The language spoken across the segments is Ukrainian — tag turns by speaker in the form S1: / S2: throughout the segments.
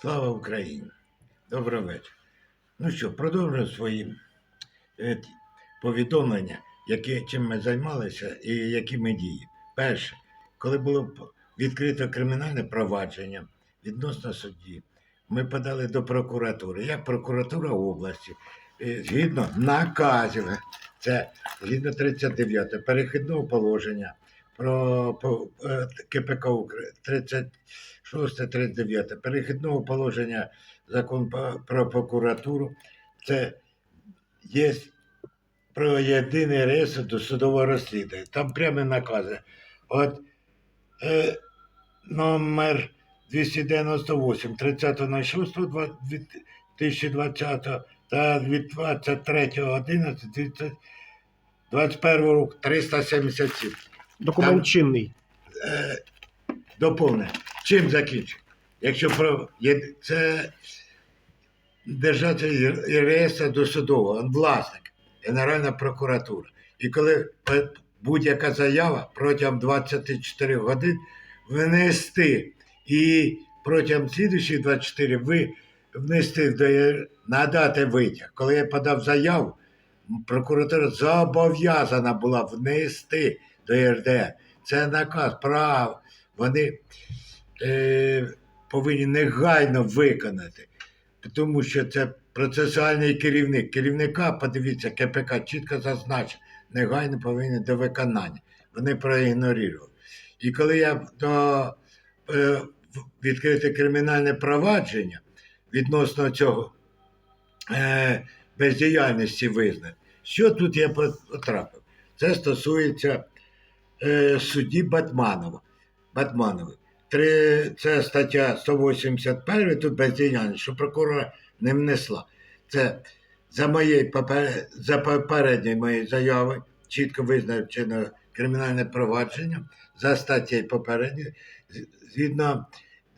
S1: Слава Україні! Добрий вечір. Ну що, продовжую свої е, повідомлення, які, чим ми займалися і які ми дії. Перше, коли було відкрито кримінальне провадження відносно судді, ми подали до прокуратури. Як прокуратура області, е, згідно наказів, це згідно 39 перехідного положення про е, КПК 39. 639 перехідного положення закон про прокуратуру. Це є про єдиний реєстр досудового розслідування. Там прямо накази. От е, номер 298 30.06.2020 та від 23.11.2021 року 377.
S2: Документ чинний.
S1: Е, Доповнення. Чим закінчив? Якщо про це держатель реєстр досудового, він власник, Генеральна прокуратура. І коли будь-яка заява протягом 24 годин внести і протягом слідуючих 24 ви внести до надати витяг. Коли я подав заяву, прокуратура зобов'язана була внести до ЄРДР. Це наказ прав. Вони е, повинні негайно виконати, тому що це процесуальний керівник. Керівника, подивіться, КПК чітко зазначив, негайно повинні до виконання. Вони проігнорували. І коли я до е, відкрите кримінальне провадження відносно цього е, бездіяльності визнав, що тут я потрапив? Це стосується е, судді Батманова. Батманови. 3, це стаття 181, тут бездіяльність, що прокурора не внесла. Це за моєї за попередньої моєї заяви, чітко визначено кримінальне провадження за статтєю попередньої, згідно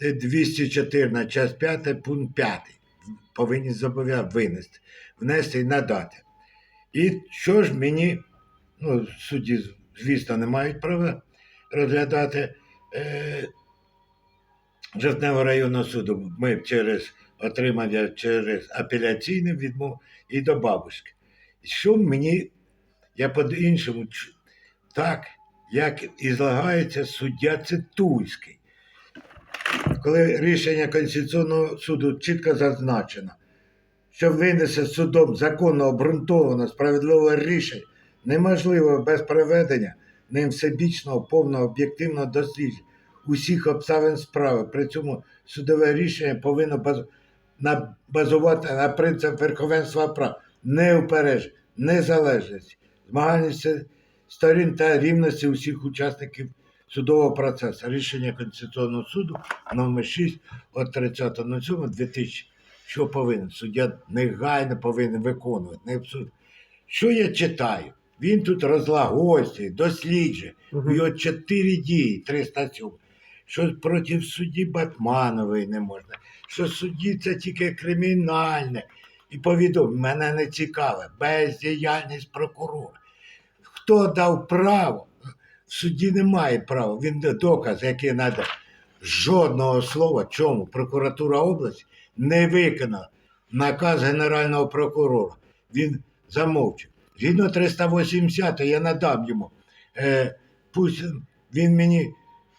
S1: 214, час 5, пункт 5. Повинні зобов'язати винести, внести і надати. І що ж мені, ну, судді, звісно, не мають права розглядати. Е, Жовтневого районного суду. Ми через отримав я через апеляційний відмов і до бабушки. Що мені, я по-іншому, так, як і злагається суддя Цитульський. Коли рішення Конституційного суду чітко зазначено, що винесе судом законно обґрунтовано справедливе рішення, неможливо без проведення ним всебічного, повного, об'єктивного дослідження усіх обставин справи. При цьому судове рішення повинно базувати на принцип верховенства прав, неупередженості, незалежності, змагальності сторін та рівності усіх учасників судового процесу. Рішення Конституційного суду номер 6 від 30.07.2000, що повинен суддя негайно повинен виконувати. Не абсурд. Що я читаю? Він тут розлагольствує, досліджує.
S2: Мгм.
S1: У його чотири дії, 307. Що проти судді Батманової не можна. Що судді це тільки кримінальне. І повідомив, мене не цікаве, бездіяльність прокурора. Хто дав право? В суді немає права. Він доказ, який надав. Жодного слова, чому прокуратура області не виконала наказ Генерального прокурора. Він замовчив. Згідно 380 я надам йому. Е, пусть він мені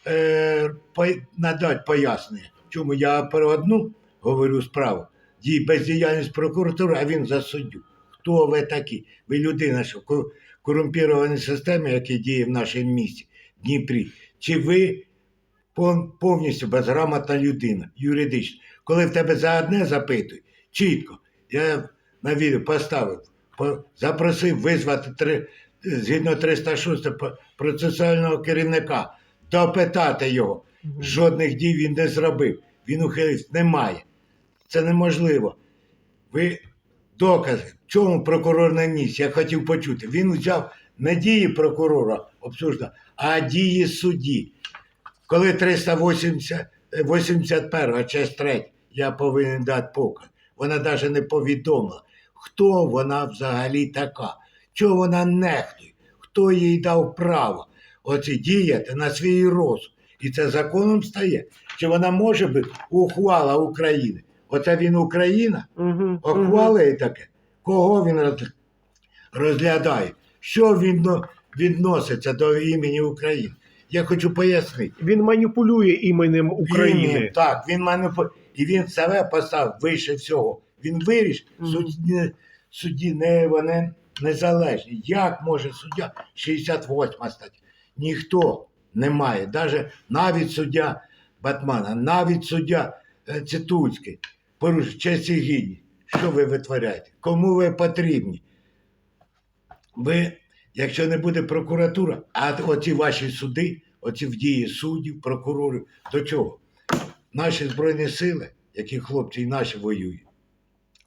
S1: е, по, надать пояснення. Чому я про одну говорю справу, дій бездіяльність прокуратури, а він за суддю. Хто ви такі? Ви людина, що в ко- корумпірованій системі, яка діє в нашому місті, Дніпрі. Чи ви повністю безграмотна людина, юридична? Коли в тебе за одне запитують, чітко, я на відео поставив, запросив визвати три, згідно 306 процесуального керівника, допитати його. Жодних дій він не зробив. Він ухилився. Немає. Це неможливо. Ви докази, в чому прокурор не ніс, я хотів почути. Він взяв не дії прокурора обсуждав, а дії судді. Коли 380, е, 81 часть 3, я повинен дати показ. Вона навіть не повідомила, хто вона взагалі така, чого вона нехтує, хто їй дав право оці діяти на свій розсуд І це законом стає. Чи вона може бути ухвала України? Оце він Україна?
S2: Угу.
S1: Ухвалює таке. Кого він розглядає? Що він відноситься до імені України? Я хочу пояснити.
S2: Він маніпулює іменем України.
S1: Він, так, він маніпу... і він себе поставив вище всього. Він виріш,
S2: Мгм.
S1: судді, судді не, вони незалежні. Як може суддя 68 стаття? Ніхто не має. Даже, навіть суддя Батмана, навіть суддя е, Цитуцький, порушує честь і гідність. Що ви витворяєте? Кому ви потрібні? Ви, якщо не буде прокуратура, а оці ваші суди, оці в дії суддів, прокурорів, до чого? Наші Збройні сили, які хлопці і наші воюють,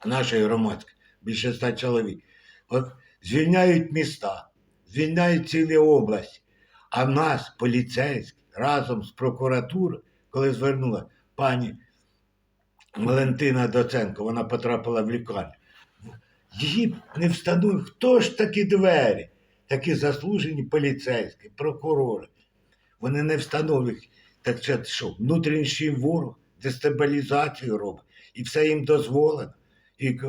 S1: наші громадські, більше ста чоловік, от звільняють міста, звільняють цілі області. А нас поліцейські разом з прокуратурою, коли звернула пані Валентина Доценко, вона потрапила в лікарню. Її не встановив, хто ж такі двері, такі заслужені поліцейські, прокурори. Вони не встановлюють. Так це що, внутрішній ворог дестабілізацію робить, і все їм дозволено. І,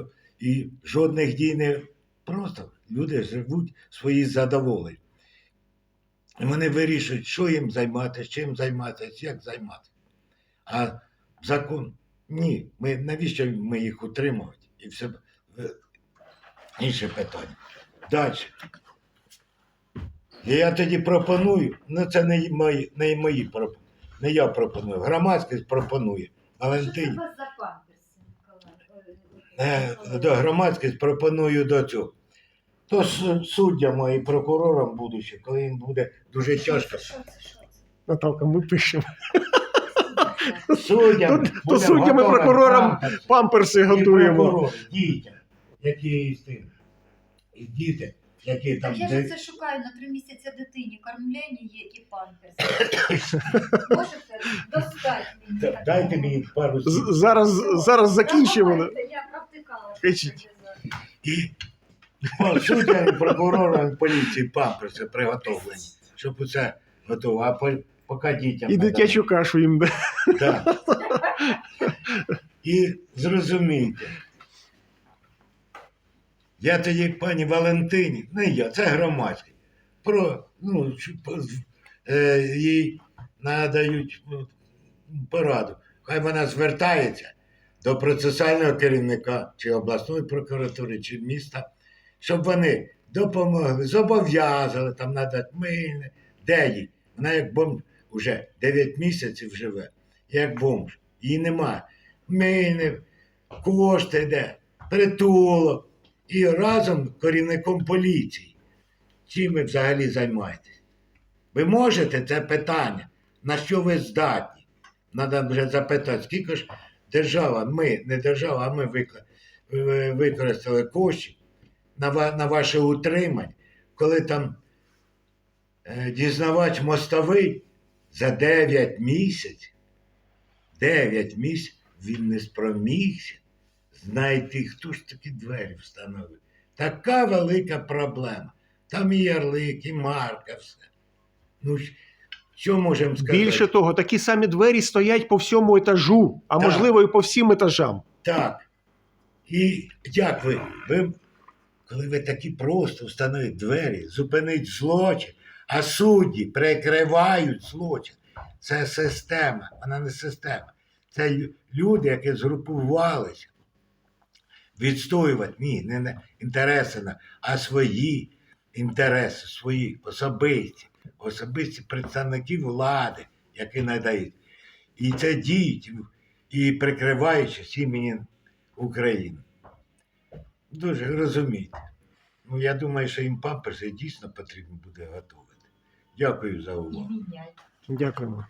S1: і жодних дій не просто люди живуть свої задоволення. Вони вирішують, що їм займатися, чим займатися, як займатися. А закон ні. Ми, навіщо ми їх утримувати? І все е, інше питання. Далі. І я тоді пропоную, ну це не мої, не мої пропонують. Не я пропоную, громадськість пропонує. Валентин, е, громадськість пропоную до цього. То с- суддям і прокурорам будучи, коли їм буде дуже тяжко.
S2: Наталка, ми пишемо.
S1: Суддям,
S2: То- то
S1: будемо
S2: суддям і
S1: готові
S2: прокурорам
S1: памперси.
S2: Памперси
S1: І
S2: готуємо.
S1: прокурори, дітям, які з тим. І діти, які там.
S3: Так я
S1: де-
S3: ж це шукаю на три місяці дитині. Кормлення є і памперси. Можете достати мені?
S1: Д-
S3: таке?
S1: Дайте мені пару
S2: З- Зараз, зараз закінчимо.
S3: Давайте, Я провтикала.
S2: Кажіть.
S1: О, суддям, і прокурорам, поліції памперси приготовлені, щоб усе готово. А по- поки дітям.
S2: І дитячу кашу їм. да.
S1: Да. І зрозумійте. Я тоді пані Валентині, не я, це громадський. Про, ну, е, їй надають ну, пораду. Хай вона звертається до процесуального керівника чи обласної прокуратури, чи міста, щоб вони допомогли, зобов'язали там надати мильне, де їй. Вона як бомж вже 9 місяців живе, як бомж. Її немає. Мильне, кошти де, притулок. І разом керівником поліції. Чим ви взагалі займаєтесь? Ви можете це питання, на що ви здатні? Треба вже запитати, скільки ж держава, ми, не держава, а ми використали коштів на, на ваше утримання, коли там е, дізнавач мостовий за 9 місяців, 9 місяців він не спромігся знайти, хто ж такі двері встановив. Така велика проблема. Там і ярлик, і марка, все. Ну, що можемо сказати?
S2: Більше того, такі самі двері стоять по всьому етажу, а
S1: Так.
S2: можливо і по всім етажам.
S1: Так. І як ви? ви коли ви такі просто встановить двері, зупинить злочин, а судді прикривають злочин. Це система, вона не система. Це люди, які згрупувалися відстоювати ні, не інтереси, а свої інтереси, свої особисті, особисті представники влади, які надають. І це діють, і прикриваючись іменем України. Дуже розумієте. Ну, я думаю, що їм памперси дійсно потрібно буде готувати. Дякую за увагу.
S2: Дякуємо.